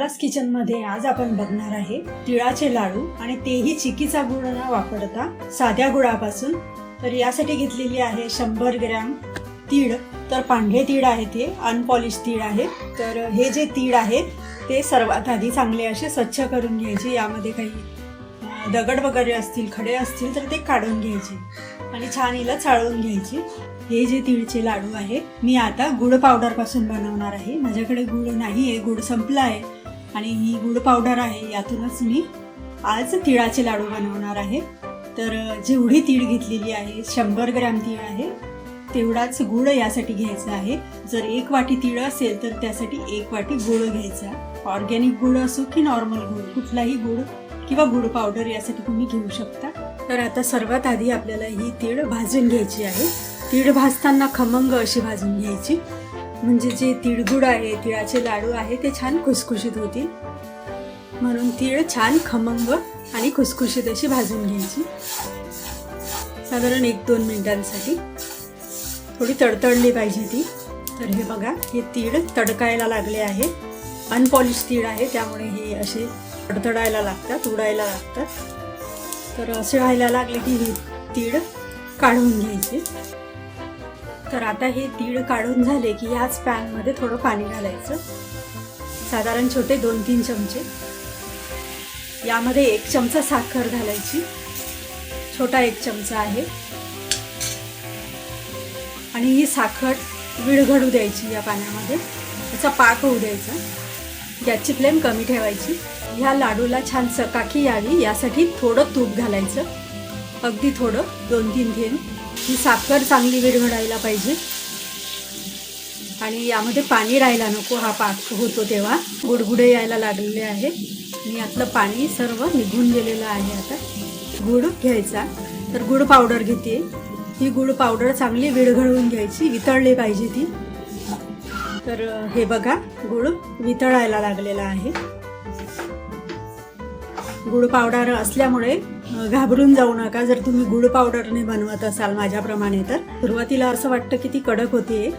Kitchen किचनमध्ये आज आपण बघणार आहे तिळाचे लाडू आणि तेही चिकीचा गुळ न वापरता साध्या गुळापासून. तर यासाठी घेतलेली आहे शंभर ग्रॅम तीळ. तर पांढरे तीळ आहे ते अनपॉलिश तीळ आहे. तर हे जे तीळ आहे ते सर्वात आधी चांगले असे स्वच्छ करून घ्यायचे. यामध्ये काही दगड वगैरे असतील खडे असतील तर ते काढून घ्यायचे आणि छान हिला चाळून घ्यायची. हे जे तिळचे लाडू आहे मी आता गुळ पावडरपासून बनवणार आहे. माझ्याकडे गुळ नाही आहे गुळ संपला आहे आणि ही गुड पावडर आहे यातूनच मी आज तिळाचे लाडू बनवणार आहे. तर जेवढी तीळ घेतलेली आहे शंभर ग्रॅम तीळ आहे तेवढाच गुळ यासाठी घ्यायचा आहे. जर एक वाटी तीळ असेल तर त्यासाठी एक वाटी गुळ घ्यायचा. ऑर्गॅनिक गुळ असो की नॉर्मल गुळ कुठलाही गुळ किंवा गुड पावडर यासाठी तुम्ही घेऊ शकता. तर आता सर्वात आधी आपल्याला ही तीळ भाजून घ्यायची आहे. तीळ भाजताना खमंग अशी भाजून घ्यायची. म्हणजे जे तिळगुड आहे तिळाचे लाडू आहे ते छान खुसखुशीत होतील. म्हणून तीळ छान खमंग आणि खुसखुशीत अशी भाजून घ्यायची. साधारण एक दोन मिनिटांसाठी. थोडी तडतडली पाहिजे ती. तर हे बघा हे तीळ तडकायला लागले आहे. अनपॉलिश तीळ आहे त्यामुळे हे असे तडतडायला लागतात उडायला लागतात. तर असे व्हायला लागले की हे तीळ काढून घ्यायचे. तर आता हे तीळ काढून झाले की ह्याच पॅनमध्ये थोडं पाणी घालायचं. साधारण छोटे दोन तीन चमचे. यामध्ये एक चमचा साखर घालायची. छोटा एक चमचा आहे. आणि ही साखर विळघडू द्यायची या पाण्यामध्ये. त्याचा पाक होऊ द्यायचा. गॅसची फ्लेम कमी ठेवायची. ह्या लाडूला छान चकाकी यावी यासाठी थोडं तूप घालायचं. अगदी थोडं दोन तीन थेंब. ही साखर चांगली विरघडायला पाहिजे. आणि यामध्ये पाणी राहायला नको हा पाक होतो तेव्हा. गुडगुडे यायला लागलेले आहे. मी यातलं पाणी सर्व निघून गेलेलं आहे आता. गुड घ्यायचा. तर गुड पावडर घेते ही गुड पावडर चांगली विरघळवून घ्यायची वितळली पाहिजे ती. तर हे बघा गुळ वितळायला लागलेला आहे. गुळ पावडर असल्यामुळे घाबरून जाऊ नका. जर तुम्ही गुळ पावडरने बनवत असाल माझ्याप्रमाणे तर. सुरुवातीला असं वाटतं की ती कडक होते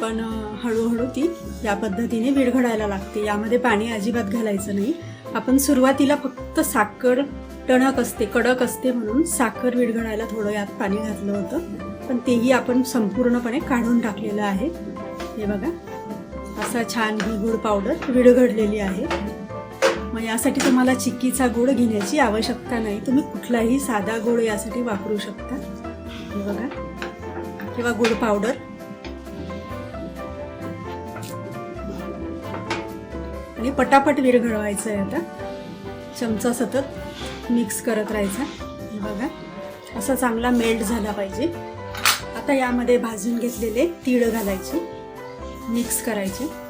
पण हळूहळू ती या पद्धतीने विरघडायला लागते. यामध्ये पाणी अजिबात घालायचं नाही. आपण सुरुवातीला फक्त साखर टणक असते कडक असते म्हणून साखर विरघडायला थोडं यात पाणी घातलं होतं. पण तेही आपण संपूर्णपणे काढून टाकलेलं आहे. हे बघा. असा छान ही गुळ पावडर विरघडलेली आहे. मग यासाठी तुम्हाला चिक्कीचा गोड घेण्याची आवश्यकता नाही. तुम्ही कुठलाही साधा गोड यासाठी वापरू शकता. हे बघा. किंवा गोड पावडर. आणि पटापट विरघळवायचं आहे आता. चमचा सतत मिक्स करत राहायचा. हे बघा. असा चांगला मेल्ट झाला पाहिजे. आता यामध्ये भाजून घेतलेले तीळ घालायचे. मिक्स करायचे.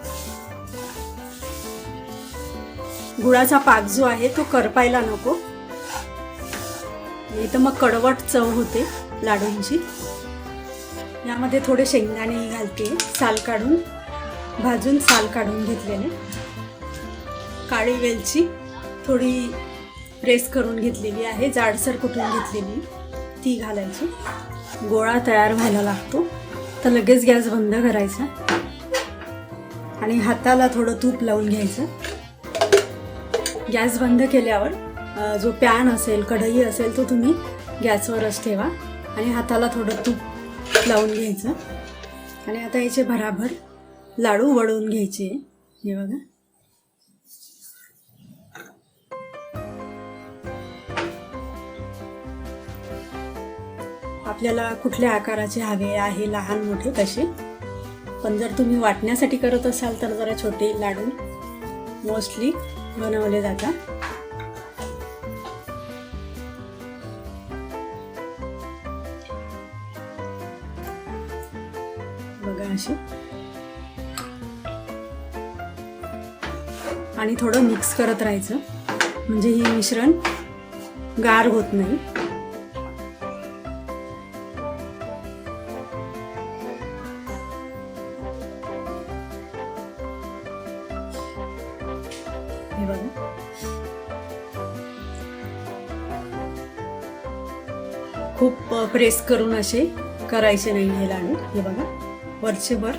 गुळाचा पाक जो आहे तो करपायला नको. नाही तर मग कडवट चव होते लाडूंची. यामध्ये थोडे शेंगदाणे घालते साल काढून भाजून साल काढून घेतलेले. काळी वेलची थोडी प्रेस करून घेतलेली आहे जाडसर कुठून घेतलेली ती घालायची. गोळा तयार व्हायला लागतो तर लगेच गॅस बंद करायचा. आणि हाताला थोडं तूप लावून घ्यायचं. गॅस बंद केल्यावर जो पॅन असेल कढई असेल तो तुम्ही गॅसवरच ठेवा आणि हाताला थोडं तूप लावून घ्यायचं. आणि आता याचे भराभर लाडू वळवून घ्यायचे. हे बघा. आपल्याला कुठल्या आकाराचे हवे आहे लहान मोठे तसे पण जर तुम्ही वाटण्यासाठी करत असाल तर जरा छोटे लाडू. मोस्टली बनवले जातात. बघा असे आणि थोडं मिक्स करत राहायचं. म्हणजे हे मिश्रण गार होत नाही. हे बघा. खूप प्रेस करून असे करायचे नाही हे लाडू. हे बघा वरचे वर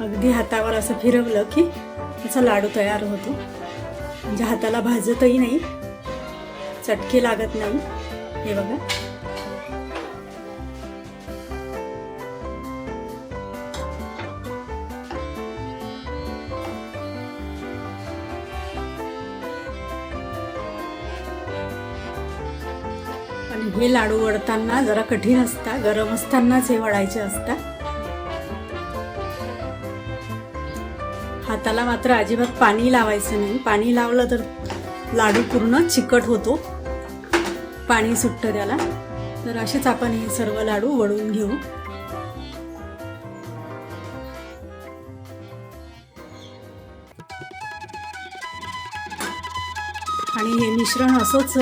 अगदी अगदी हातावर असं फिरवलं की त्याचा लाडू तयार होतो. म्हणजे हाताला भाजतही नाही चटके लागत नाही. हे बघा. हे लाडू वडताना जरा कठीण असतात गरम असतानाच हे वडायचे असतात हाताला मात्र अजिबात पाणी लावायचं नाही. पाणी लावलं तर लाडू पूर्ण चिकट होतो. पाणी सुटतं त्याला. तर असेच आपण हे सर्व लाडू वळून घेऊ. आणि हे मिश्रण असंच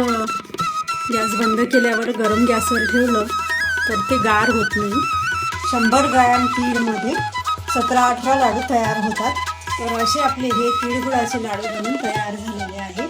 गॅस बंद केल्यावर गरम गॅसवर ठेवलं तर ते गार होत नाही. शंभर ग्रॅम तीळमध्ये सतरा अठरा लाडू तयार होतात. तर असे आपले हे तीळगुळाचे लाडू बनून तयार झालेले आहेत.